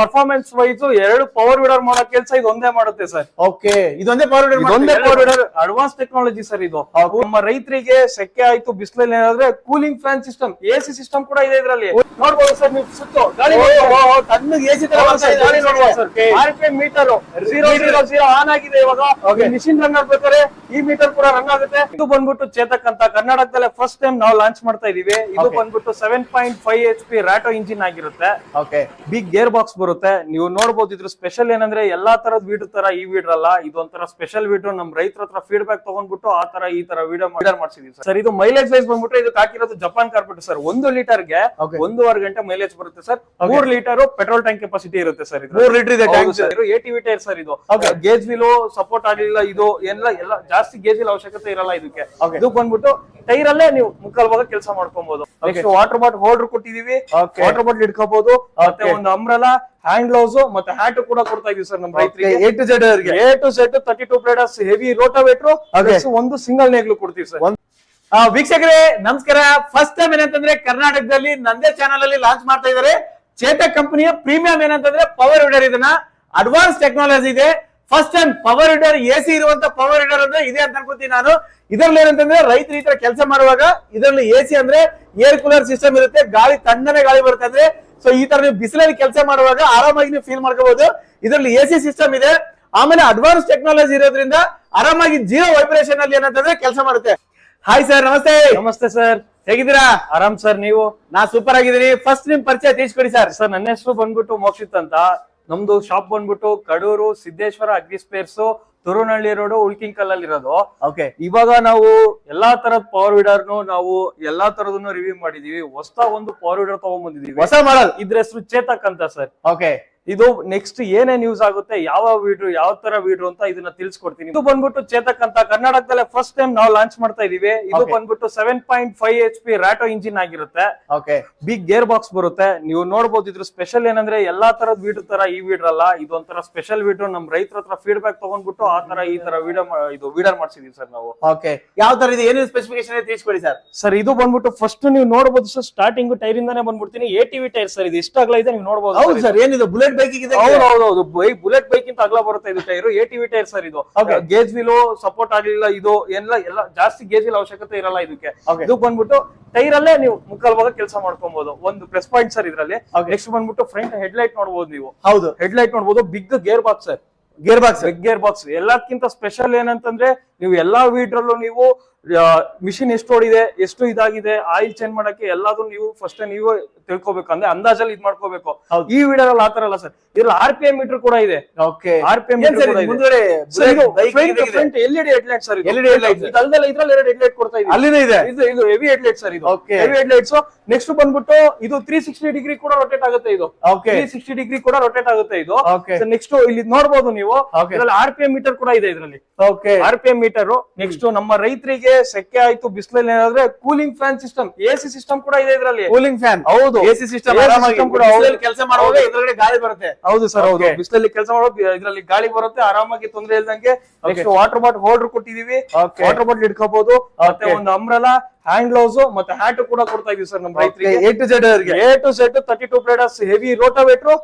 Performance wise ಎರಡು power weeder ಮಾಡೋ ಕೆಲಸ ಇದೊಂದೇ ಒಂದೇ ಮಾಡುತ್ತೆ ಸರ್. ಓಕೆ ಇದೊಂದೇ ಪವರ್ ವಿಡರ್ ಇದೊಂದೇ power weeder advance technology sir ಇದು. ನಮ್ಮ ರೈತರಿಗೆ ಸೆಕೆ ಆಯ್ತು ಬಿಸಿಲಲ್ಲಿ ಏನಾದ್ರೆ cooling fan system A C system ಕೂಡ ಇದೆ ಇದರಲ್ಲಿ. ನೋಡ್ಬೋದು ಸರ್ ನೀವು ಸುತ್ತು. ಗಾಳಿ ತಣ್ಣಗೆ ಎಸಿ ತರ ಬರ್ತಾ ಇದೆ. ಗಾಳಿ ನೋಡ್ಬೋದು. Sir R P M meter zero zero zero on ಆಗಿದೆ ಇವಾಗ. ಮಿಷಿನ್ ರನ್ ಆಗ್ಬೇಕಾದ್ರೆ ಈ ಮೀಟರ್ ಕೂಡ ರನ್ ಆಗುತ್ತೆ. ಇದು ಬಂದ್ಬಿಟ್ಟು ಚೇತಕ್ ಅಂತ ಕರ್ನಾಟಕದಲ್ಲೇ ಫಸ್ಟ್ ಟೈಮ್ ನಾವು ಲಾಂಚ್ ಮಾಡ್ತಾ ಇದೀವಿ. ಇದು ಬಂದ್ಬಿಟ್ಟು seven point five H P Rato engine ಆಗಿರುತ್ತೆ. ಓಕೆ. ಬಿಗ್ ಗೇರ್ ಬಾಕ್ಸ್ ಬರುತ್ತೆ. ನೀವು ನೋಡ್ಬೋದು ಇದ್ರ ಸ್ಪೆಷಲ್ ಏನಂದ್ರೆ ಎಲ್ಲಾ ತರದ ವೀಡ್ ತರ ಈ ವೀಡ್ರ್ ಅಲ್ಲ ಇದೊಂಥರ ಸ್ಪೆಷಲ್ ವೀಡ್ರ್ ನಮ್ ರೈತರ ಹತ್ರ ಫೀಡ್ಬ್ಯಾಕ್ ತಗೊಂಡ್ಬಿಟ್ಟು ಆ ತರ ಈ ತರ ವಿಡಿಯೋ ಮಾಡರ್ ಮಾಡ್ಸಿದೀವಿ ಸರ್. ಇದು ಮೈಲೇಜ್ ವೈಸ್ ಬಂದ್ಬಿಟ್ಟು ಇದು ಹಾಕಿರೋದು ಜಪಾನ್ ಕಾರ್ಪೆಟ್ ಸರ್. ಒಂದು ಲೀಟರ್ಗೆ. ಒಂದೂವರೆ ಗಂಟೆ ಮೈಲೇಜ್ ಬರುತ್ತೆ ಸರ್. ಮೂರ್ ಲೀಟರ್ ಪೆಟ್ರೋಲ್ ಟ್ಯಾಂಕ್ ಕೆಪಾಸಿಟಿ ಇರುತ್ತೆ ಸರ್ ಇದು ಮೂರ್ ಲೀಟರ್ ಇದೆ ಏಟಿ ಟೈರ್ ಸರ್. ಇದು. ಗೇಜ್ ವಿಲ್ ಸಪೋರ್ಟ್ ಆಗಲಿಲ್ಲ ಇದು ಎಲ್ಲ ಎಲ್ಲ ಜಾಸ್ತಿ ಗೇಜ್ ವಿಲ್ ಅವಶ್ಯಕತೆ ಇರಲ್ಲ ಇದಕ್ಕೆ. ಇದು ಬಂದ್ಬಿಟ್ಟು ಟೈರ್ ಅಲ್ಲೇ ನೀವು ಮುಕ್ಕಾಲ್ ಭಾಗ ಕೆಲಸ ಮಾಡ್ಕೊಬಹುದು ನೆಕ್ಸ್ಟ್ ವಾಟರ್ ಬಾಟ್ ಹೋಲ್ಡರ್ ಕೊಟ್ಟಿದೀವಿ. ವಾಟರ್ ಬಾಟಲ್ ಇಟ್ಕೋಬಹುದು ಮತ್ತೆ ಒಂದು ಅಂಬ್ರಲಾ ಹ್ಯಾಂಡ್ ಗ್ಲೌಸ್ ಮತ್ತೆ ಹ್ಯಾಟ್ ಕೂಡ ಕೊಡ್ತಾ ಇದೀವಿ ಸರ್ ನಮ್ಮ ರೈತರಿಗೆ. ಎ ಟು ಜೆಡ್ ಅವರಿಗೆ. A to set thirty two blades heavy rotavator. ಒಂದು ಸಿಂಗಲ್ ನೇಗ್ಲು ಕೊಡ್ತೀವಿ ಸರ್ ವೀಕ್ಷಕರೇ ನಮಸ್ಕಾರ. ಫಸ್ಟ್ ಟೈಮ್ ಏನಂತಂದ್ರೆ ಕರ್ನಾಟಕದಲ್ಲಿ ನಂದೇ ಚಾನಲ್ ಅಲ್ಲಿ ಲಾಂಚ್ ಮಾಡ್ತಾ ಇದ್ದಾರೆ. ಚೇತಕ್ ಕಂಪನಿಯ ಪ್ರೀಮಿಯಂ ಏನಂತಂದ್ರೆ ಪವರ್ ವಿಡರ್ ಇದನ್ನ. ಅಡ್ವಾನ್ಸ್ ಟೆಕ್ನಾಲಜಿ ಇದೆ. First time power weeder A C ಇರುವಂತ ಪವರ್ ವಿಡರ್ ಅಂದ್ರೆ ಇದೆ ಅಂತ ಅನ್ಕೋತೀನಿ ನಾನು. ಇದ್ರಲ್ಲಿ ಏನಂತಂದ್ರೆ ರೈತರು ಈ ತರ ಕೆಲಸ ಮಾಡುವಾಗ ಇದರಲ್ಲಿ ಎ ಸಿ ಅಂದ್ರೆ ಏರ್ ಕೂಲರ್ ಸಿಸ್ಟಮ್ ಇರುತ್ತೆ. ಗಾಳಿ ತಣ್ಣನೆ ಗಾಳಿ ಬರುತ್ತೆ ಅಂದ್ರೆ ಸೊ ಈ ತರ ನೀವು ಬಿಸಿಲಲ್ಲಿ ಕೆಲಸ ಮಾಡುವಾಗ ಆರಾಮಾಗಿ ನೀವು ಫೀಲ್ ಮಾಡ್ಕೋಬಹುದು ಇದರಲ್ಲಿ ಎ ಸಿ ಸಿಸ್ಟಮ್ ಇದೆ. ಆಮೇಲೆ ಅಡ್ವಾನ್ಸ್ ಟೆಕ್ನಾಲಜಿ ಇರೋದ್ರಿಂದ ಆರಾಮಾಗಿ ಜೀರೋ ವೈಬ್ರೇಷನ್ ಅಲ್ಲಿ ಏನಂತಂದ್ರೆ ಕೆಲಸ ಮಾಡುತ್ತೆ. ಹಾಯ್ ಸರ್ ನಮಸ್ತೆ. ನಮಸ್ತೆ ಸರ್ ಹೇಗಿದ್ದೀರಾ? ಆರಾಮ್ ಸರ್ ನೀವು? ನಾ ಸೂಪರ್ ಆಗಿದ್ದೀನಿ. ಫಸ್ಟ್ ನಿಮ್ ಪರಿಚಯ ತಿಳಿಸ್ಕೊಡಿ ಸರ್ ಸರ್ ನನ್ನ ಹೆಸರು ಬಂದ್ಬಿಟ್ಟು ಮೋಕ್ಷಿತ್ ಅಂತ. ನಮ್ದು ಶಾಪ್ ಬಂದ್ಬಿಟ್ಟು Kadur Siddeshwara agri spares Turunahalli road ಉಳ್ಕಿಂಗ್ ಅಲ್ಲಿ ಇರೋದು. ಓಕೆ ಇವಾಗ ನಾವು ಎಲ್ಲಾ ತರದ ಪವರ್ ವಿಡರ್ನು ನಾವು ಎಲ್ಲಾ ತರದನ್ನು ರಿವ್ಯೂ ಮಾಡಿದೀವಿ. ಹೊಸ ಒಂದು ಪವರ್ ವಿಡರ್ ತಗೊಂಡ್ಬಂದಿದೀವಿ ಹೊಸ ಮಾಡಲ್ ಇದ್ರ ಹೆಸರು ಚೇತಕ್ ಅಂತ ಸರ್. ಓಕೆ ಇದು ನೆಕ್ಸ್ಟ್ ಏನೇನ್ ಯೂಸ್ ಆಗುತ್ತೆ ಯಾವ ವೀಡ್ರು ಯಾವ ತರ ವೀಡ್ರು ಅಂತ ಇದನ್ನ ತಿಳಿಸ್ಕೊಡ್ತೀನಿ. ಇದು ಬಂದ್ಬಿಟ್ಟು ಚೇತಕ್ ಅಂತ ಕರ್ನಾಟಕದಲ್ಲೇ ಫಸ್ಟ್ ಟೈಮ್ ನಾವು ಲಾಂಚ್ ಮಾಡ್ತಾ ಇದೀವಿ. ಇದು ಬಂದ್ಬಿಟ್ಟು seven point five H P Rato engine ಆಗಿರುತ್ತೆ. ಓಕೆ ಬಿಗ್ ಗೇರ್ ಬಾಕ್ಸ್ ಬರುತ್ತೆ. ನೀವು ನೋಡಬಹುದು ಇದ್ರ ಸ್ಪೆಷಲ್ ಏನಂದ್ರೆ ಎಲ್ಲಾ ತರದ ವೀಡ್ರ್ ತರ ಈ ವೀಡ್ರ್ ಅಲ್ಲ. ಇದೊಂಥರ ಸ್ಪೆಷಲ್ ವೀಡ್ರು ನಮ್ ರೈತರ ಹತ್ರ ಫೀಡ್ಬ್ಯಾಕ್ ತಗೊಂಡ್ಬಿಟ್ಟು ಆ ತರ ಈ ತರ ವಿಡಿಯೋ ಇದು ವೀಡರ್ ಮಾಡ್ಸಿದೀವಿ ಸರ್ ನಾವು. ಓಕೆ ಯಾವ ತರ ಇದೆ? ಏನೇನು ಸ್ಪೆಸಿಫಿಕೇಶನ್ ತಿಳಿಸ್ಕೊಡಿ ಸರ್. ಸರ್ ಇದು ಬಂದ್ಬಿಟ್ಟು ಫಸ್ಟ್ ನೀವು ನೋಡಬಹುದು ಸರ್ ಸ್ಟಾರ್ಟಿಂಗ್ ಟೈರ್ ಇಂದಾನೆ ಬಂದ್ಬಿಡ್ತೀನಿ. ಎ ಟಿವಿ ಟೈರ್ ಸರ್ ಇದು ಇಷ್ಟ ಆಗಲ್ಲ ಇದೆ ನೀವು ನೋಡಬಹುದು ಹೌದು ಸರ್ ಏನಿದೆ? ಬುಲೆಟ್ ಬೈಕ್ ಹೌದು ಹೌದು ಬೈಕ್ ಬುಲೆಟ್ ಬೈಕ್ ಇಂತ ಅಗಲ ಬರುತ್ತೆ ಇದು tyre A TV tyre sir ಇದು. ಗೇಜ್ ವಿಲೋ ಸಪೋರ್ಟ್ ಆಗಲಿಲ್ಲ ಇದು ಎಲ್ಲ ಎಲ್ಲ ಜಾಸ್ತಿ ಗೇಜ್ ವಿಲ್ ಅವಶ್ಯಕತೆ ಇರಲ್ಲ ಇದಕ್ಕೆ. ಇದು ಬಂದ್ಬಿಟ್ಟು ಟೈರ್ ಅಲ್ಲೇ ನೀವು ಮುಕ್ಕಾಲ್ ಭಾಗ ಕೆಲಸ ಮಾಡ್ಕೊಬಹುದು ಒಂದು ಪ್ಲಸ್ ಪಾಯಿಂಟ್ ಸರ್ ಇದ್ರಲ್ಲಿ. ನೆಕ್ಸ್ಟ್ ಬಂದ್ಬಿಟ್ಟು ಫ್ರಂಟ್ ಹೆಡ್ ಲೈಟ್ ನೋಡಬಹುದು ನೀವು. ಹೌದು. ಹೆಡ್ ಲೈಟ್ ನೋಡಬಹುದು big gear box sir gear box gear box ಎಲ್ಲಕ್ಕಿಂತ ಸ್ಪೆಷಲ್ ಏನಂತಂದ್ರೆ ನೀವು ಎಲ್ಲಾ ವೀಟ್ರಲ್ಲೂ ನೀವು ಮಿಷಿನ್ ಎಷ್ಟು ಓಡಿದೆ ಎಷ್ಟು ಇದಾಗಿದೆ ಆಯಿಲ್ ಚೇಂಜ್ ಮಾಡಕ್ಕೆ ಎಲ್ಲಾದ್ರೂ ನೀವು ಫಸ್ಟ್ ನೀವು ತಿಳ್ಕೊಬೇಕು. ಅಂದ್ರೆ ಅಂದಾಜಲ್ಲಿ ಇದ್ ಮಾಡ್ಕೋಬೇಕು. ಈ ವೀಡರ್ ಅಲ್ಲಿ ಆತರ ಅಲ್ಲ ಸರ್. ಇದ್ರಲ್ಲಿ ಆರ್ ಪಿ ಎಂ ಮೀಟರ್ ಕೂಡ ಇದೆ. R P M LED headlight sir. ಇದಲ್ದಲ್ಲ ಇದ್ರಲ್ಲಿ ಎರಡು ಹೆಡ್ಲೈಟ್ ಕೊಡ್ತಾ ಇದೆ ಅಲ್ಲಿನೇ ಇದೆ. ಇದು ಇದು ಹೆವಿ ಹೆಡ್ಲೈಟ್ ಸರ್ ಇದು. ಹೆವಿ ಹೆಡ್ಲೈಟ್ಸ್ ನೆಕ್ಸ್ಟ್ ಬಂದ್ಬಿಟ್ಟು ಇದು ತ್ರೀ ಸಿಕ್ಸ್ಟಿ ಡಿಗ್ರಿ ಕೂಡ ರೊಟೇಟ್ ಆಗುತ್ತೆ ಇದು. ತ್ರೀ ಸಿಕ್ಸ್ಟಿ ಡಿಗ್ರಿ ಕೂಡ ರೊಟೇಟ್ ಆಗುತ್ತೆ ಇದು. ನೆಕ್ಸ್ಟ್ ಇಲ್ಲಿ ನೋಡಬಹುದು ನೀವು. ಇದರಲ್ಲಿ ಆರ್ ಪಿ ಎಂ ಮೀಟರ್ ಕೂಡ ಇದೆ ಇದರಲ್ಲಿ. Okay R P M meter next ನಮ್ಮ ರೈತರಿಗೆ ಸೆಕೆ ಆಯ್ತು ಬಿಸಿಲಲ್ಲಿ ಏನಾದ್ರೆ cooling fan system AC C system ಕೂಡ ಇದೆ ಇದರಲ್ಲಿ. ಕೂಲಿಂಗ್ ಫ್ಯಾನ್ ಹೌದು. ಎಸಿ ಸಿಸ್ಟಮ್ ಕೂಡ. ಕೆಲಸ ಮಾಡುವಾಗ ಇದರಲ್ಲಿ ಗಾಳಿ ಬರುತ್ತೆ. ಹೌದು ಸರ್ ಹೌದು. ಬಿಸಿಲಲ್ಲಿ ಕೆಲಸ ಮಾಡೋದು ಇದರಲ್ಲಿ ಗಾಳಿ ಬರುತ್ತೆ ಆರಾಮಾಗಿ ತೊಂದರೆ ಇಲ್ದಂಗೆ ನೆಕ್ಸ್ಟ್ ವಾಟರ್ ಬಾಟಲ್ ಹೋಲ್ಡರ್ ಕೊಟ್ಟಿದೀವಿ. ವಾಟರ್ ಬಾಟಲ್ ಇಟ್ಕೋಬಹುದು ಮತ್ತೆ ಒಂದು ಅಂಬ್ರಲಾ ಹ್ಯಾಂಡ್ ಗ್ಲೌಸ್ ಮತ್ತೆ ಹ್ಯಾಟ್ ಕೂಡ ಕೊಡ್ತಾ ಇದೀವಿ ಸರ್ ನಮ್ಮ ರೈತರಿಗೆ. ಎ ಟು ಜೆಡ್ ಅವರಿಗೆ. A to Z thirty two blades heavy rotavator.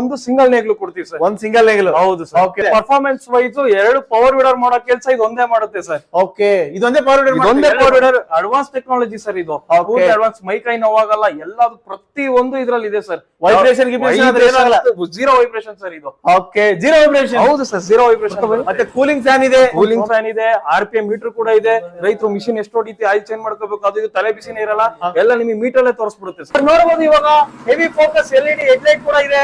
ಒಂದು ಸಿಂಗಲ್ ನೇಗ್ಲು ಕೊಡ್ತೀವಿ ಸರ್. ಒಂದ್ ಸಿಂಗಲ್ ನೇಗ್ಲು ಹೌದು ಸರ್. ಓಕೆ ಪರ್ಫಾರ್ಮೆನ್ಸ್ ವೈಸ್ ಎರಡು ಪವರ್ ವಿಡರ್ ಮಾಡೋ ಕೆಲಸ ಇದು ಒಂದೇ ಮಾಡುತ್ತೆ ಸರ್. ಓಕೆ ಇದೊಂದೇ ಪವರ್ ಇದೊಂದೇ power weeder advance technology sir ಇದು. ಅಡ್ವಾನ್ಸ್ ಮೈ ಕೈ ನೋವಾಗಲ್ಲ ಎಲ್ಲದು ಪ್ರತಿ ಒಂದು ಇದ್ರಲ್ಲಿ ಇದೆ sir. Vibration. Zero vibration sir. ಇದು. ಓಕೆ ಜೀರೋ ವೈಬ್ರೇಷನ್ ಹೌದು ಸರ್ ಜೀರೋ ವೈಬ್ರೇಷನ್ ಮತ್ತೆ ಕೂಲಿಂಗ್ ಫ್ಯಾನ್ ಇದೆ. ಕೂಲಿಂಗ್ ಫ್ಯಾನ್ ಇದೆ ಆರ್ ಪಿ ಎಂ ಮೀಟರ್ ಕೂಡ ಇದೆ. ರೈತರು ಮಿಷಿನ್ ಎಷ್ಟು ಹೊಡಿತಿ ಆಯಿಲ್ ಚೇಂಜ್ ಮಾಡ್ಕೋಬೇಕು ಅದು ಇದು ತಲೆ ಬಿಸಿನೇ ಇರಲ್ಲ ಎಲ್ಲ ನಿಮಗೆ ಮೀಟರ್ ಅಲ್ಲೇ ತೋರಿಸ್ಬಿಡುತ್ತೆ ಸರ್. ನೋಡಬಹುದು ಇವಾಗ heavy focus LED head light ಕೂಡ ಇದೆ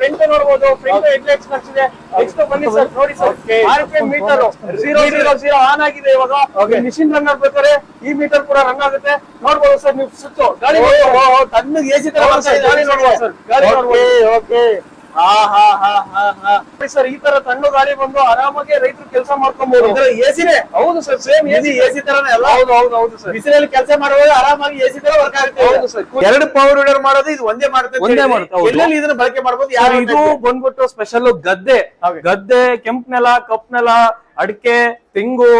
ಫ್ರಂಟ್ ನೋಡಬಹುದು ಫ್ರಂಟ್ ಹೆಡ್ ಲೈಟ್ ಇದೆ. ನೆಕ್ಸ್ಟ್ ಬನ್ನಿ ಸರ್ ನೋಡಿ sir. Okay. R P M meter zero zero zero on ಆಗಿದೆ ಇವಾಗ. ಮಿಷಿನ್ ರನ್ ಆಗ್ಬೇಕಾದ್ರೆ ಈ ಮೀಟರ್ ಕೂಡ ರನ್ ಆಗುತ್ತೆ. ನೋಡಬಹುದು ಸರ್ ನೀವು ಸುತ್ತು. ಗಾಡಿ ನೋಡ್ಬೋದು. ತಣ್ಣಗೆ ಎಸಿ ತರ ಹೌದು ಬರ್ತಾ ಸರ್, ಗಾಡಿ ಗಾಳಿ ಓಕೆ. ಸರ್ ಈ ತರ ತಣ್ಣು ಗಾಳಿ ಬಂದು ಆರಾಮಾಗಿ ರೈತರು ಕೆಲಸ ಮಾಡ್ಕೊಂಬೋದು. ಇದರ ಎಸಿನೇ ಹೌದು ಸರ್ ಸೇಮ್ ಎಸಿ ಎಸಿ ತರನೇ ಅಲ್ಲ? ಹೌದು ಹೌದು ಹೌದು ಸರ್. ಬಿಸಿಲಲ್ಲಿ ಕೆಲಸ ಮಾಡುವಾಗ ಆರಾಮಾಗಿ ಎಸಿ ತರ ವರ್ಕ್ ಆಗುತ್ತೆ ಹೌದು ಸರ್. ಎರಡು ಪವರ್ ವಿಡರ್ ಮಾಡೋದು ಇದು ಒಂದೇ ಮಾಡುತ್ತೆ ಒಂದೇ. ಮಾಡುತ್ತೆ. ಎಲ್ಲೆಲ್ಲಿ ಇದನ್ನ ಬಳಕೆ ಮಾಡಬಹುದು ಯಾರು ಇದು ಬಂದ್ಬಿಟ್ಟು ಸ್ಪೆಷಲ್ ಗದ್ದೆ. ಗದ್ದೆ ಕೆಂಪ್ ನೆಲ ಕಪ್ ನೆಲ ಅಡಿಕೆ ತೆಂಗು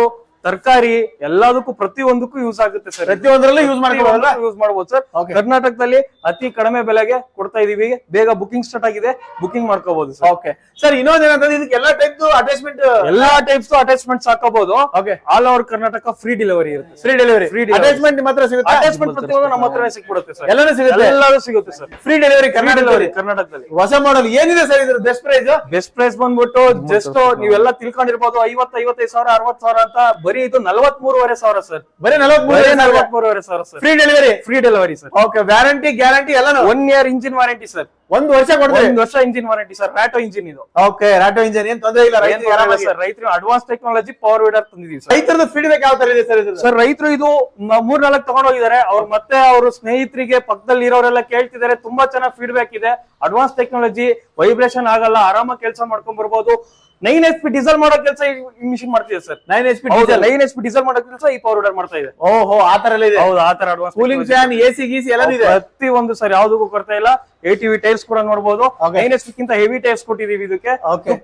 ತರಕಾರಿ ಎಲ್ಲದಕ್ಕೂ ಪ್ರತಿಯೊಂದಕ್ಕೂ ಯೂಸ್ ಆಗುತ್ತೆ ಸರ್ ಪ್ರತಿಯೊಂದರಲ್ಲೂ ಯೂಸ್ ಮಾಡ್ಕೋಬಹುದಲ್ಲ ಯೂಸ್ ಮಾಡಬಹುದು ಸರ್. ಕರ್ನಾಟಕದಲ್ಲಿ ಅತಿ ಕಡಿಮೆ ಬೆಲೆಗೆ ಕೊಡ್ತಾ ಇದೀವಿ. ಬೇಗ ಬುಕಿಂಗ್ ಸ್ಟಾರ್ಟ್ ಆಗಿದೆ. ಬುಕಿಂಗ್ ಮಾಡ್ಕೋಬಹುದು ಸರ್ ಓಕೆ ಸರ್ ಇನ್ನೊಂದ್ ಏನಂತಂದ್ರೆ ಇದಕ್ಕೆ ಎಲ್ಲಾ ಟೈಪ್ ಅಟ್ಯಾಚ್ಮೆಂಟ್ ಎಲ್ಲಾ ಟೈಪ್ಸ್ ಅಟ್ಯಾಚ್ಮೆಂಟ್ಸ್ ಹಾಕೋಬಹುದು okay all over Karnataka free delivery ಇರುತ್ತೆ ಫ್ರೀ ಡೆಲಿವರಿ ಫ್ರೀ. ಅಟ್ಯಾಚ್ಮೆಂಟ್ ಮಾತ್ರ ಹತ್ರ ಸಿಗುತ್ತೆ? ಅಟ್ಯಾಚ್ಮೆಂಟ್ ಪ್ರತಿಯೊಂದು ನಮ್ಮ ಹತ್ರನೇ ಸಿಕ್ಬಿಡುತ್ತೆ ಸರ್ ಎಲ್ಲಾನು ಸಿಗುತ್ತೆ? ಎಲ್ಲಾನು ಸಿಗುತ್ತೆ ಸರ್ ಫ್ರೀ ಡೆಲಿವರಿ ಕರ್ನಾಟಕದಲ್ಲಿ? ಕರ್ನಾಟಕದಲ್ಲಿ. ಹೊಸ ಮಾಡಲ್ ಏನಿದೆ ಸರ್ ಇದ್ರ ಬೆಸ್ಟ್ ಪ್ರೈಸ್ ಬೆಸ್ಟ್ ಪ್ರೈಸ್ ಬಂದ್ಬಿಟ್ಟು ಜಸ್ಟ್ ನೀವೆಲ್ಲ ತಿಳ್ಕೊಂಡಿರ್ಬೋದು ಐವತ್ತು ಐವತ್ತೈದು ಸಾವಿರ ಅರವತ್ತು ಸಾವಿರ ಅಂತ ಬರೀ ಇದು ನಲವತ್ ಮೂರುವರೆ ಸಾವಿರ ಸರ್ ಬರೀ ಬರೀ ನಲವತ್ಮೂರುವರೆ ನಲವತ್ ಮೂರುವರೆ ಸಾವಿರ sir free delivery free delivery sir okay warranty guarantee ಎಲ್ಲ one year engine warranty sir ಒಂದ್ ವರ್ಷ ಕೊಡ್ತೀವಿ ಒಂದು ವರ್ಷ ಇಂಜಿನ್ ವಾರಂಟಿ ಸರ್ ರಾಟೋ ಇಂಜಿನ್ ಇದು. ಓಕೆ ರಾಟೋ ಇಂಜಿನ್ ಏನ್ ತೊಂದ್ರೆ ಇಲ್ಲ ರೈತರು ಅಡ್ವಾನ್ಸ್ ಟೆಕ್ನಾಲಜಿ ಪವರ್ ವೀಡರ್ ತಂದಿದೀವಿ ಸರ್ ರೈತರದ ಫೀಡ್ಬ್ಯಾಕ್ ಯಾವ ತರ ಇದೆ ಸರ್ ಇದು? ಸರ್ ರೈತರು ಇದು ಮೂರ್ ನಾಲ್ಕು ತಗೊಂಡೋಗಿದ್ದಾರೆ. ಅವ್ರು ಮತ್ತೆ ಅವ್ರ ಸ್ನೇಹಿತರಿಗೆ ಪಕ್ಕದಲ್ಲಿ ಇರೋರೆಲ್ಲ ಕೇಳ್ತಿದ್ದಾರೆ. ತುಂಬಾ ಚೆನ್ನಾಗಿ ಫೀಡ್ಬ್ಯಾಕ್ ಇದೆ. ಅಡ್ವಾನ್ಸ್ ಟೆಕ್ನಾಲಜಿ ವೈಬ್ರೇಷನ್ ಆಗಲ್ಲ ಆರಾಮಾಗಿ ಕೆಲಸ ಮಾಡ್ಕೊಂಡ್ ಬರ್ಬೋದು. ನೈನ್ ಎಚ್ ಪಿ ಡೀಸೆಲ್ ಮಾಡೋ ಕೆಲಸ ಈ ಮಿಷಿನ್ ಮಾಡ್ತಿದೆ sir nine H P nine H P diesel ಮಾಡೋ ಕೆಲಸ ಈ ಪವರ್ ವೀಡರ್ ಮಾಡ್ತಾ ಇದೆ. ಓಹೋ ಆ ತರ ಎಲ್ಲ ಇದೆ. ಹೌದು ಆ ತರ ಅಡ್ವಾನ್ಸ್ ಕೂಲಿಂಗ್ ಫ್ಯಾನ್ ಎಸಿ ಗೀಸಿ ಎಲ್ಲ ಇದೆ. ಪ್ರತಿ ಒಂದು ಸರ್ ಯಾವ್ದಕ್ಕೂ ಕೊಡ್ತಾ ಇಲ್ಲ. ಏ ಟಿವಿ ಟೈರ್ಸ್ ಕೂಡ ನೋಡಬಹುದು. ನೈನ್ ಗಿಂತ ಹೆವಿ ಟೈರ್ಸ್ ಕೊಟ್ಟಿದೀವಿ ಇದಕ್ಕೆ.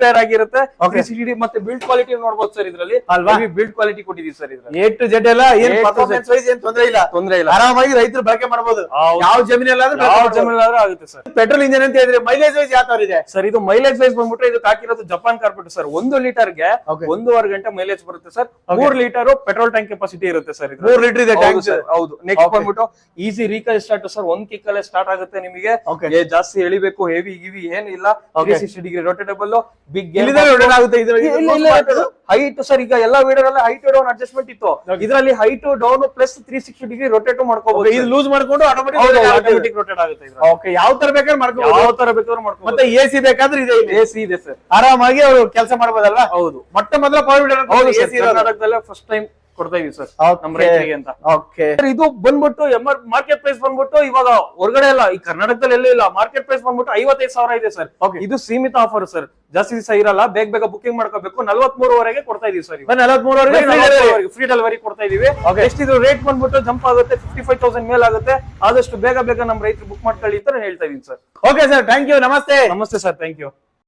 ಟೈರ್ ಆಗಿರುತ್ತೆ. ಮತ್ತೆ ಬಿಲ್ಡ್ ಕ್ವಾಲಿಟಿ ನೋಡಬಹುದು ಸರ್ ಇದ್ರಲ್ಲಿ. ಅಲ್ವಾ? ಬಿಲ್ಡ್ ಕ್ವಾಲಿಟಿ ಕೊಟ್ಟಿದೀವಿ ಸರ್ ಇದ್ರಲ್ಲಿ. ಎ ಟು ಜೆಡ್ ಎಲ್ಲ ಏನ್ A ಪರ್ಫಾರ್ಮೆನ್ಸ್ ವೈಸ್ ಏನ್ ತೊಂದ್ರೆ ಇಲ್ಲ. ತೊಂದ್ರೆ ಇಲ್ಲ. ಆರಾಮಾಗಿ ರೈತರು ಬಳಕೆ ಮಾಡಬಹುದು ಹೌದು. ಯಾವ ಜಮೀನಲ್ಲಾದ್ರೂ ಯಾವ ಜಮೀನಾದ್ರೂ ಆಗುತ್ತೆ ಸರ್ ಪೆಟ್ರೋಲ್ ಇಂಜಿನ್ ಅಂತ ಹೇಳಿದ್ರೆ ಮೈಲೇಜ್ ವೈಸ್ ಯಾವ ತರ ಇದೆ? ಸರ್ ಇದು ಮೈಲೇಜ್ ವೈಸ್ ಬಂದ್ಬಿಟ್ರೆ ಇದು ಹಾಕಿರೋದು ಜಪಾನ್ ಕಾರ್ಪೆಟ್ ಸರ್ ಒಂದು ಲೀಟರ್ಗೆ. ಒಂದೂವರೆ ಗಂಟೆ ಮೈಲೇಜ್ ಬರುತ್ತೆ ಸರ್ ಮೂರ್ ಲೀಟರ್ ಪೆಟ್ರೋಲ್ ಟ್ಯಾಂಕ್ ಕೆಪಾಸಿಟಿ ಇರುತ್ತೆ ಸರ್ ಇದು ಮೂರ್ ಲೀಟರ್ ಇದೆ ಹೌದು ಟ್ಯಾಂಕ್ ಹೌದು. ನೆಕ್ಸ್ಟ್ ಬಂದ್ಬಿಟ್ಟು ಈಸಿ ರೀಕಲ್ ಸ್ಟಾರ್ಟ್ ಸರ್ ಒಂದ್ ಕಿಕ್ ಅಲ್ಲೇ ಸ್ಟಾರ್ಟ್ ಆಗುತ್ತೆ ನಿಮಗೆ. ಏ, ಜಾಸ್ತಿ ಎಳಿಬೇಕು ಹೆವಿ ಗಿವಿ ಏನಿಲ್ಲ. Sixty degree rotatable big. Height sir ಈಗ ಎಲ್ಲಾ ವೀಡಿಯೋ ಹೈಟ್ ಡೌನ್ ಅಡ್ಜಸ್ಟ್ಮೆಂಟ್ ಇತ್ತು. ಇದರಲ್ಲಿ height down plus three sixty degree rotate ಮಾಡ್ಕೋಬಹುದು ಇದು ಲೂಸ್ ಮಾಡ್ಕೊಂಡು ಆಟೋಮೆಟಿಕ್ ರೊಟೇಟ್ ಆಗುತ್ತೆ. ಓಕೆ ಯಾವ ತರ ಬೇಕಾದ್ರೆ ಮಾಡ್ಕೋಬಹುದು ಯಾವ ತರ ಬೇಕಾದ್ರೂ ಮಾಡ್ಕೋಬಹುದು ಮತ್ತೆ ಎಸಿ ಬೇಕಾದ್ರೆ ಇದೆ ಇಲ್ಲಿ. ಎಸಿ ಇದೆ ಸರ್ ಆರಾಮಾಗಿ ಅವರು ಕೆಲಸ ಮಾಡಬಹುದಲ್ಲ ಹೌದು. ಮೊಟ್ಟ ಮೊದಲ ಪವರ್ ಕರ್ನಾಟಕದಲ್ಲೇ ಫಸ್ಟ್ ಟೈಮ್ ಕೊಡ್ತಾ ಇದೀವಿ ಸರ್ ನಮ್ಮ ರೈತರಿಗೆ ಅಂತ. ಓಕೆ ಇದು ಬಂದ್ಬಿಟ್ಟು ಎಂಆರ್ ಮಾರ್ಕೆಟ್ ಪ್ರೈಸ್ ಬಂದ್ಬಿಟ್ಟು ಇವಾಗ ಹೊರಗಡೆ ಎಲ್ಲ ಈ ಕರ್ನಾಟಕದಲ್ಲಿ ಎಲ್ಲೂ ಇಲ್ಲ ಮಾರ್ಕೆಟ್ ಪ್ರೈಸ್ ಬಂದ್ಬಿಟ್ಟು ಐವತ್ತೈದು ಸಾವಿರ ಇದೆ ಸರ್. ಇದು ಸೀಮಿತ ಆಫರ್ ಸರ್ ಜಾಸ್ತಿ ದಿವಸ ಇರಲ್ಲ ಬೇಗ ಬೇಗ ಬುಕಿಂಗ್ ಮಾಡ್ಕೋಬೇಕು. ನಲ್ವತ್ಮೂರುವರೆಗೆ ಕೊಡ್ತಾ ಇದೀವಿ ಸರ್ ನಲವತ್ಮೂರವರೆಗೆ ಫ್ರೀ ಡೆಲಿವರಿ ಕೊಡ್ತಾ ಇದೀವಿ. ಎಷ್ಟು ಇದು ರೇಟ್ ಬಂದ್ಬಿಟ್ಟು ಜಂಪ್ ಆಗುತ್ತೆ ಫಿಫ್ಟಿ ಫೈವ್ ತೌಸಂಡ್ ಮೇಲ್ ಆಗುತ್ತೆ. ಆದಷ್ಟು ಬೇಗ ಬೇಗ ನಮ್ಮ ರೈತರು ಬುಕ್ ಮಾಡ್ಕೊಳ್ಳಿ ಅಂತ ಹೇಳ್ತಾ ಇದೀನಿ sir. Okay sir thank you ನಮಸ್ತೆ. ನಮಸ್ತೆ ಸರ್ ಥ್ಯಾಂಕ್ ಯು